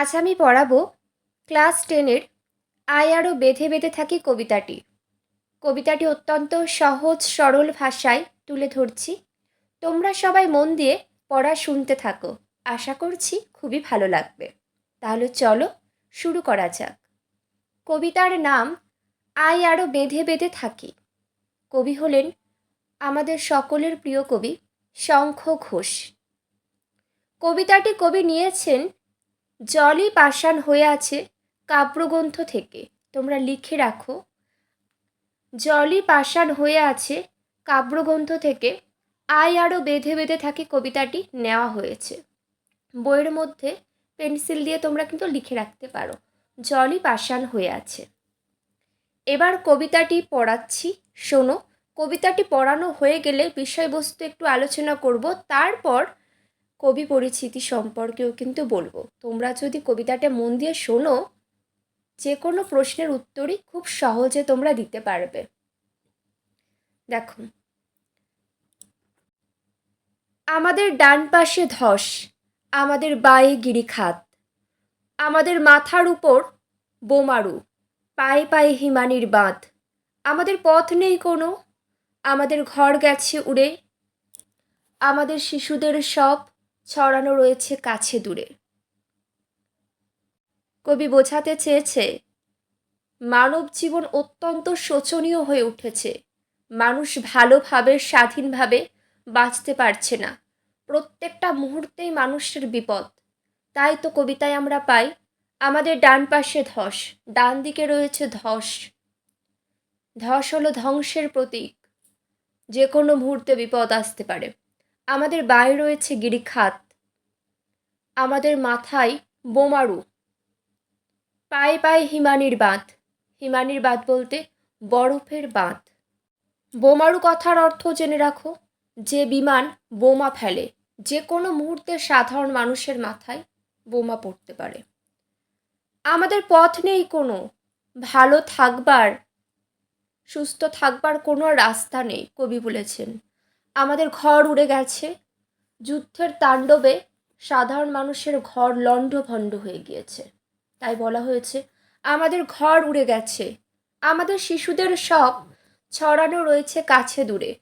আজ আমি পড়াবো ক্লাস টেনের আয় আরও বেঁধে বেঁধে থাকি কবিতাটি। কবিতাটি অত্যন্ত সহজ, সরল ভাষায় তুলে ধরছি। তোমরা সবাই মন দিয়ে পড়া শুনতে থাকো। আশা করছি খুবই ভালো লাগবে। তাহলে চলো শুরু করা যাক। কবিতার নাম আয় আরও বেঁধে বেঁধে থাকি। কবি হলেন আমাদের সকলের প্রিয় কবি শঙ্খ ঘোষ। কবিতাটি কবি নিয়েছেন জলই পাষাণ হয়ে আছে কাব্যগ্রন্থ থেকে। তোমরা লিখে রাখো। জলই পাষাণ হয়ে আছে কাব্যগ্রন্থ থেকে। আয় আরও বেঁধে বেঁধে থাকে কবিতাটি নেওয়া হয়েছে। বইয়ের মধ্যে পেন্সিল দিয়ে তোমরা কিন্তু লিখে রাখতে পারো। জলই পাষাণ হয়ে আছে। এবার কবিতাটি পড়াচ্ছি। শোনো, কবিতাটি পড়ানো হয়ে গেলে বিষয়বস্তু একটু আলোচনা করব। তারপর কবি পরিচিতি সম্পর্কেও কিন্তু বলব। তোমরা যদি কবিতাটা মন দিয়ে শোনো যে কোনো প্রশ্নের উত্তরই খুব সহজে তোমরা দিতে পারবে। দেখো। আমাদের ডান পাশে ধস, আমাদের বায়ে গিরিখাত, আমাদের মাথার উপর বোমারু, পায়ে পায়ে হিমানির বাঁধ, আমাদের পথ নেই কোনো, আমাদের ঘর গেছে উড়ে, আমাদের শিশুদের সব ছড়ানো রয়েছে কাছে দূরে। কবি বোঝাতে চেয়েছে, মানব জীবন অত্যন্ত শোচনীয় হয়ে উঠেছে। মানুষ ভালোভাবে, স্বাধীনভাবে বাঁচতে পারছে না। প্রত্যেকটা মুহূর্তেই মানুষের বিপদ। তাই তো কবিতায় আমরা পাই, আমাদের ডান পাশে ধস, ডান দিকে রয়েছে ধস। ধস হলো ধ্বংসের প্রতীক। যে কোনো মুহূর্তে বিপদ আসতে পারে। আমাদের বাইরে রয়েছে গিরিখাত, আমাদের মাথায় বোমারু, পায়ে পায়ে হিমানির বাঁধ হিমানির বাঁধ বলতে বরফের বাঁধ। বোমারু কথার অর্থ জেনে রাখো, যে বিমান বোমা ফেলে, যে কোনো মুহূর্তে সাধারণ মানুষের মাথায় বোমা পড়তে পারে। আমাদের পথ নেই কোনো, ভালো থাকবার, সুস্থ থাকবার কোনো রাস্তা নেই, কবি বলেছেন। আমাদের ঘর উড়ে গেছে। যুদ্ধের তাণ্ডবে সাধারণ মানুষের ঘর লণ্ডভণ্ড হয়ে গিয়েছে। তাই বলা হয়েছে, আমাদের ঘর উড়ে গেছে। আমাদের শিশুদের সব ছড়ানো রয়েছে কাছে দূরে।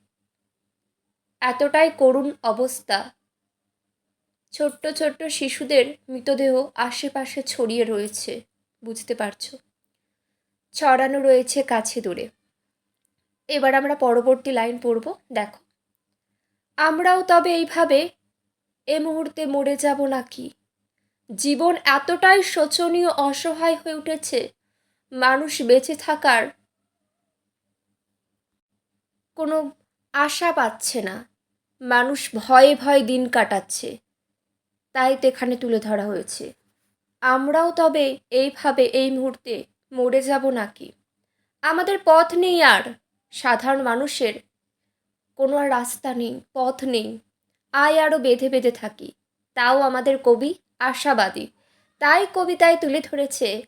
এতটাই করুণ অবস্থা। ছোট্ট ছোট্ট শিশুদের মৃতদেহ আশেপাশে ছড়িয়ে রয়েছে, বুঝতে পারছ? ছড়ানো রয়েছে কাছে দূরে। এবার আমরা পরবর্তী লাইন পড়ব, দেখো। আমরাও তবে এইভাবে এ মুহূর্তে মরে যাব নাকি? জীবন এতটাই শোচনীয় অসহায় হয়ে উঠেছে, মানুষ বেঁচে থাকার কোনো আশা পাচ্ছে না। মানুষ ভয়ে ভয়ে দিন কাটাচ্ছে। তাই তো এখানে তুলে ধরা হয়েছে। আমরাও তবে এইভাবে এই মুহূর্তে মরে যাব নাকি? আমাদের পথ নেই আর। সাধারণ মানুষের কোনো আর রাস্তা নেই, পথ নেই। আয় আরও বেঁধে বেঁধে থাকি। তাও আমাদের কবি আশাবাদী। তাই কবিতায় তুলে ধরেছে,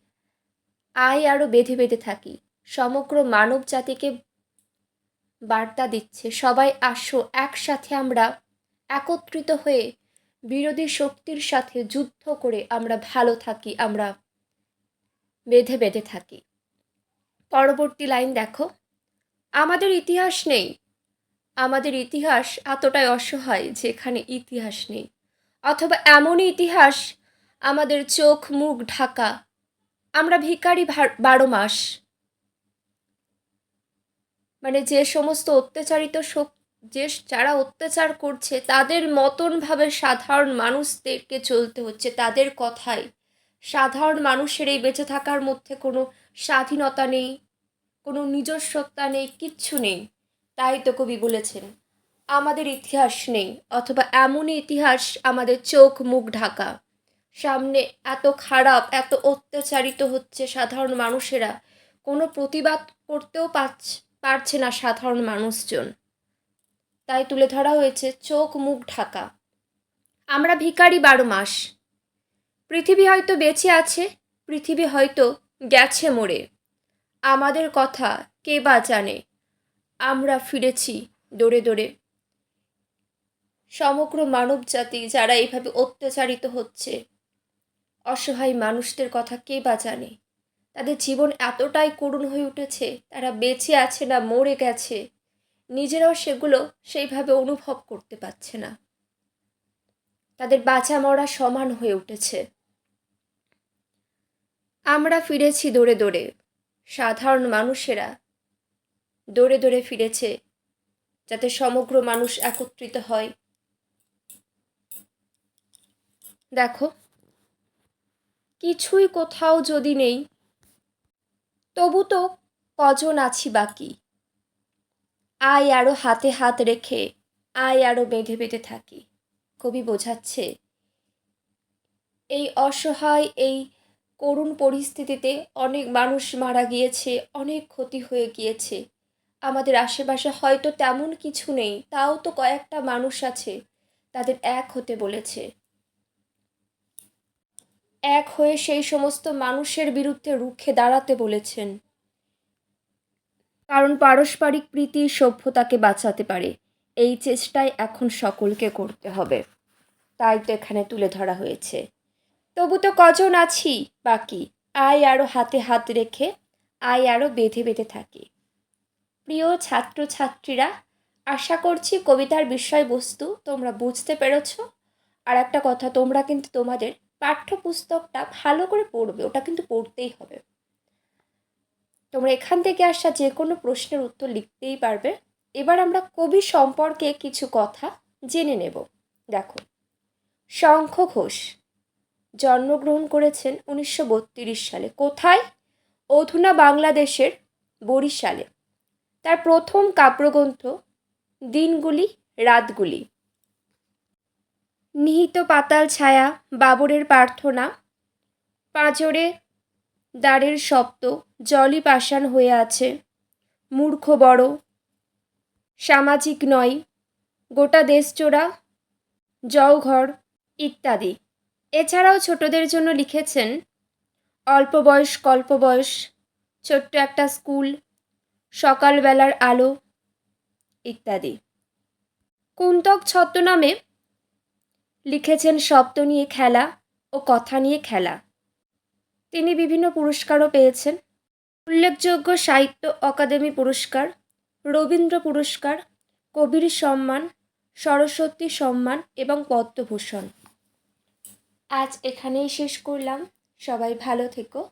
আয় আরও বেঁধে বেঁধে থাকি। সমগ্র মানব জাতিকে বার্তা দিচ্ছে, সবাই আসো, একসাথে আমরা একত্রিত হয়ে বিরোধী শক্তির সাথে যুদ্ধ করে আমরা ভালো থাকি, আমরা বেঁধে বেঁধে থাকি। পরবর্তী লাইন দেখো। আমাদের ইতিহাস নেই আমাদের ইতিহাস এতটাই অসহায় যে এখানে ইতিহাস নেই। অথবা এমনই ইতিহাস আমাদের চোখ মুখ ঢাকা। আমরা ভিকারি বারো মাস। মানে যে সমস্ত অত্যাচারিত যে যারা অত্যাচার করছে, তাদের মতনভাবে সাধারণ মানুষদেরকে চলতে হচ্ছে। তাদের কথায় সাধারণ মানুষের এই বেঁচে থাকার মধ্যে কোনো স্বাধীনতা নেই, কোনো নিজস্বতা নেই, কিচ্ছু নেই। তাই তো কবি বলেছেন, আমাদের ইতিহাস নেই, অথবা এমনই ইতিহাস আমাদের চোখ মুখ ঢাকা। সামনে এত খারাপ, এত অত্যাচারিত হচ্ছে সাধারণ মানুষেরা, কোনো প্রতিবাদ করতেও পারছে না সাধারণ মানুষজন। তাই তুলে ধরা হয়েছে চোখ মুখ ঢাকা। আমরা ভিকারি বারো মাস। পৃথিবী হয়তো বেঁচে আছে, পৃথিবী হয়তো গেছে মরে। আমাদের কথা কে বা জানে আমরা ফিরেছি দৌড়ে দৌড়ে। সমগ্র মানব জাতি যারা এইভাবে অত্যাচারিত হচ্ছে, অসহায় মানুষদের কথা কে বা জানে? তাদের জীবন এতটাই করুণ হয়ে উঠেছে, তারা বেঁচে আছে না মরে গেছে, নিজেরাও সেগুলো সেইভাবে অনুভব করতে পারছে না। তাদের বাঁচা মরা সমান হয়ে উঠেছে। আমরা ফিরেছি দৌড়ে দৌড়ে। সাধারণ মানুষেরা দৌড়ে দৌড়ে ফিরেছে, যাতে সমগ্র মানুষ একত্রিত হয়। দেখো, কিছুই কোথাও যদি নেই, তবু তো কজন আছি বাকি? আয় আরও হাতে হাত রেখে, আয় আরও বেঁধে বেঁধে থাকি, কবি বোঝাচ্ছে। এই অসহায়, এই করুণ পরিস্থিতিতে অনেক মানুষ মারা গিয়েছে, অনেক ক্ষতি হয়ে গিয়েছে। আমাদের আশেপাশে হয়তো তেমন কিছু নেই, তাও তো কয়েকটা মানুষ আছে, তাদের এক হতে বলেছে। এক হয়ে সেই সমস্ত মানুষের বিরুদ্ধে রুখে দাঁড়াতে বলেছেন। কারণ পারস্পরিক প্রীতি সভ্যতাকে বাঁচাতে পারে, এই চেষ্টাই এখন সকলকে করতে হবে। তাই তো এখানে তুলে ধরা হয়েছে। তবু তো কজন আছি? বাকি। আয় আরও হাতে হাত রেখে, আয় আরও বেঁধে বেঁধে থাকি। প্রিয় ছাত্রছাত্রীরা, আশা করছি কবিতার বিষয়বস্তু তোমরা বুঝতে পেরেছ। আর একটা কথা, তোমরা কিন্তু তোমাদের পাঠ্যপুস্তকটা ভালো করে পড়বে, ওটা কিন্তু পড়তেই হবে। তোমরা এখান থেকে আসা যে কোনো প্রশ্নের উত্তর লিখতেই পারবে। এবার আমরা কবি সম্পর্কে কিছু কথা জেনে নেব। দেখো, শঙ্খ ঘোষ জন্মগ্রহণ করেছেন উনিশশো বত্রিশ সালে। কোথায়? অধুনা বাংলাদেশের বরিশালে। তার প্রথম কাব্যগ্রন্থ দিনগুলি, রাতগুলি। নিহিত পাতাল ছায়া, বাবরের প্রার্থনা, পাঁজরে দ্বারের শব্দ, জলই পাষাণ হয়ে আছে। মূর্খ বড়, সামাজিক নয় গোটা দেশচোরা জওঘর ইত্যাদি। এছাড়াও ছোটদের জন্য লিখেছেন, অল্প বয়স, কল্প বয়স, ছোট্ট একটা স্কুল সকালবেলার আলো ইত্যাদি। কুন্তক ছদ্মনামে লিখেছেন শব্দ নিয়ে খেলা ও কথা নিয়ে খেলা। তিনি বিভিন্ন পুরস্কারও পেয়েছেন। উল্লেখযোগ্য সাহিত্য অকাদেমি পুরস্কার, রবীন্দ্র পুরস্কার, কবির সম্মান, সরস্বতী সম্মান এবং পদ্মভূষণ। আজ এখানেই শেষ করলাম। সবাই ভালো থেকো।